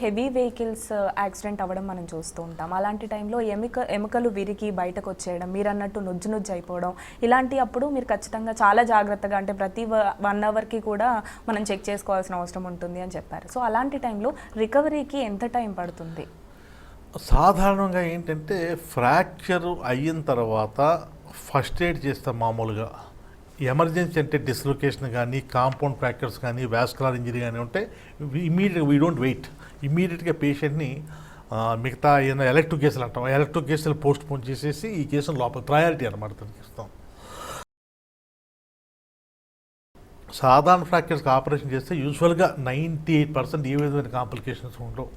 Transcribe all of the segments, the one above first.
Heavy vehicles uh, accident అవ్వడం మనం చూస్తూ ఉంటాం. అలాంటి టైంలో ఎముక ఎముకలు విరిగి బయటకు వచ్చేయడం మీరు అన్నట్టు నుజ్జు నుజ్జు అయిపోవడం ఇలాంటి అప్పుడు మీరు ఖచ్చితంగా చాలా జాగ్రత్తగా అంటే ప్రతి వన్ అవర్కి కూడా మనం చెక్ చేసుకోవాల్సిన అవసరం ఉంటుంది అని చెప్పారు. సో అలాంటి టైంలో రికవరీకి ఎంత టైం పడుతుంది? సాధారణంగా ఏంటంటే ఫ్రాక్చర్ అయిన తర్వాత ఫస్ట్ ఎయిడ్ చేస్తాం మామూలుగా. ఎమర్జెన్సీ అంటే డిస్లొకేషన్ కానీ కాంపౌండ్ ఫ్రాక్చర్స్ కానీ వ్యాస్కులర్ ఇంజరీ కానీ ఉంటే ఇమీడియట్గా వీ డోంట్ వెయిట్ ఇమీడియట్గా పేషెంట్ని మిగతా ఏదైనా ఎలక్ట్రిక్ కేసులు అంటాం. ఎలక్ట్రిక్ కేసులు పోస్ట్ పోన్ చేసేసి ఈ కేసును లోపల ప్రయారిటీ అనమాట దానికి ఇస్తాం సాధారణ ఫ్రాక్చర్స్కి ఆపరేషన్ చేస్తే యూజువల్గా నైంటీ ఎయిట్ పర్సెంట్ ఏ విధమైన కాంప్లికేషన్స్ ఉండవు.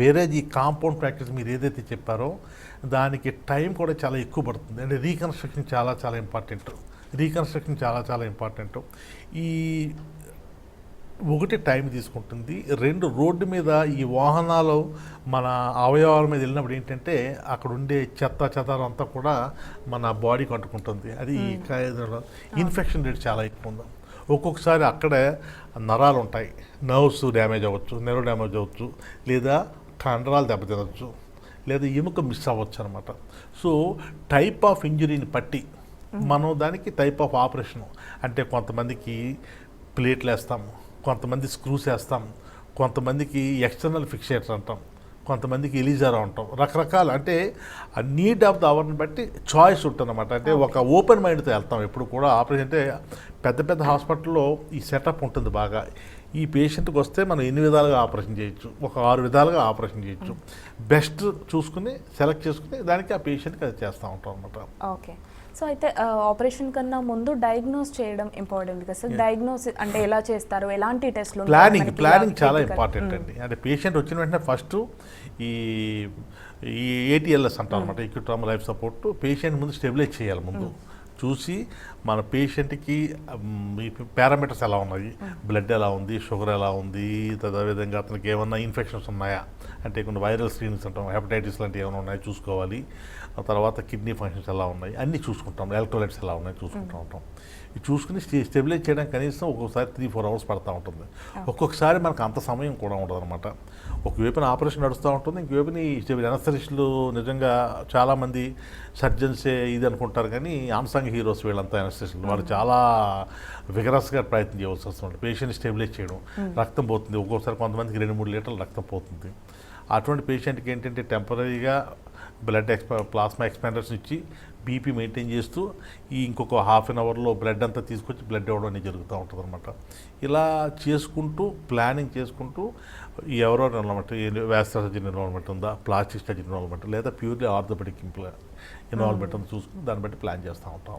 వేరే ఈ కాంపౌండ్ ప్రాక్టీస్ మీరు ఏదైతే చెప్పారో దానికి టైం కూడా చాలా ఎక్కువ పడుతుంది. అంటే రీకన్స్ట్రక్షన్ చాలా చాలా ఇంపార్టెంట్. రీకన్స్ట్రక్షన్ చాలా చాలా ఇంపార్టెంట్. ఈ ఒకటి టైం తీసుకుంటుంది. రెండు రోడ్డు మీద ఈ వాహనాలు మన అవయవాల మీద వెళ్ళినప్పుడు ఏంటంటే అక్కడ ఉండే చెత్త చెదారం అంతా కూడా మన బాడీకి అంటుకుంటుంది అది ఇన్ఫెక్షన్ రేట్ చాలా ఎక్కువ ఉంది. ఒక్కొక్కసారి అక్కడే నరాలు ఉంటాయి. నర్వ్స్ డ్యామేజ్ అవ్వచ్చు నెర్వ్ డ్యామేజ్ అవ్వచ్చు లేదా కండరాలు దెబ్బతినవచ్చు లేదా ఎముక మిస్ అవ్వచ్చు అనమాట సో టైప్ ఆఫ్ ఇంజరీని బట్టి మనం దానికి టైప్ ఆఫ్ ఆపరేషన్ అంటే కొంతమందికి ప్లేట్లు వేస్తాము. కొంతమంది స్క్రూస్ వేస్తాం కొంతమందికి ఎక్స్టర్నల్ ఫిక్సేటర్ అంటాం కొంతమందికి ఎలిజారా ఉంటాం రకరకాల అంటే ఆ నీడ్ ఆఫ్ ద అవర్ని బట్టి చాయిస్ ఉంటుందన్నమాట. అంటే ఒక ఓపెన్ మైండ్తో వెళ్తాం ఎప్పుడు కూడా. ఆపరేషన్ అంటే పెద్ద పెద్ద హాస్పిటల్లో ఈ సెటప్ ఉంటుంది బాగా. ఈ పేషెంట్కి వస్తే మనం ఎన్ని విధాలుగా ఆపరేషన్ చేయొచ్చు? ఒక ఆరు విధాలుగా ఆపరేషన్ చేయొచ్చు. బెస్ట్ చూసుకుని సెలెక్ట్ చేసుకుని దానికి ఆ పేషెంట్కి అది చేస్తూ ఉంటాం అనమాట ఓకే. సో అయితే ఆపరేషన్ కన్నా ముందు డయాగ్నోస్ చేయడం ఇంపార్టెంట్ కదా సార్? డయాగ్నోస్ అంటే ఎలా చేస్తారు? ఎలాంటి టెస్ట్లు ప్లానింగ్ ప్లానింగ్ చాలా ఇంపార్టెంట్ అండి. అంటే పేషెంట్ వచ్చిన వెంటనే ఫస్ట్ ఈ ఈ ఏటీఎల్ఎస్ అంటాం అనమాట ఈక్విట్రామ్ లైఫ్ సపోర్ట్ పేషెంట్ ముందు స్టెబిలైజ్ చేయాలి ముందు. చూసి మన పేషెంట్కి పారామీటర్స్ ఎలా ఉన్నాయి? బ్లడ్ ఎలా ఉంది? షుగర్ ఎలా ఉంది? అదేవిధంగా అతనికి ఏమన్నా ఇన్ఫెక్షన్స్ ఉన్నాయా? అంటే కొన్ని వైరల్ స్క్రీన్స్ అంటాం హెపటైటిస్ లాంటివి ఏమైనా ఉన్నాయో చూసుకోవాలి. ఆ తర్వాత కిడ్నీ ఫంక్షన్స్ ఎలా ఉన్నాయి? అన్నీ చూసుకుంటాం ఎలక్ట్రోలైట్స్ ఎలా ఉన్నాయి చూసుకుంటూ ఉంటాం. ఇది చూసుకుని స్టే స్టెబిలైజ్ చేయడానికి కనీసం ఒక్కొక్కసారి త్రీ ఫోర్ అవర్స్ పడతా ఉంటుంది. ఒక్కొక్కసారి మనకు అంత సమయం కూడా ఉండదు అనమాట ఒకవైపున ఆపరేషన్ నడుస్తూ ఉంటుంది ఇంకోవైపున ఈ ఎనస్థరిస్టులు నిజంగా చాలామంది సర్జన్సే ఇది అనుకుంటారు కానీ ఆన్సాంగ్ హీరోస్ వీళ్ళంతా ఎనస్థరిస్టులు వాళ్ళు చాలా విగరస్గా ప్రయత్నం చేయవలసి వస్తుంది. పేషెంట్ స్టెబిలైజ్ చేయడం రక్తం పోతుంది. ఒక్కొక్కసారి కొంతమందికి రెండు మూడు లీటర్లు రక్తం పోతుంది. అటువంటి పేషెంట్కి ఏంటంటే టెంపరీగా బ్లడ్ ఎక్స్ప ప్లాస్మా ఎక్స్పాండర్స్ ఇచ్చి బీపీ మెయింటైన్ చేస్తూ ఈ ఇంకొక హాఫ్ అన్ అవర్లో బ్లడ్ అంతా తీసుకొచ్చి బ్లడ్ ఇవ్వడం అనేది జరుగుతూ ఉంటుంది అనమాట ఇలా చేసుకుంటూ ప్లానింగ్ చేసుకుంటూ ఎవరో అనమాట వ్యాస్టర్ సర్జన్ ఇన్వాల్వ్మెంట్ ఉందా ప్లాస్టిక్ సర్జన్ ఇన్వాల్వ్మెంట్ లేదా ప్యూర్లీ ఆర్థోపెడిక్ ఇన్వాల్వ్మెంట్ ఉందా చూసుకుని దాన్ని బట్టి ప్లాన్ చేస్తూ ఉంటాం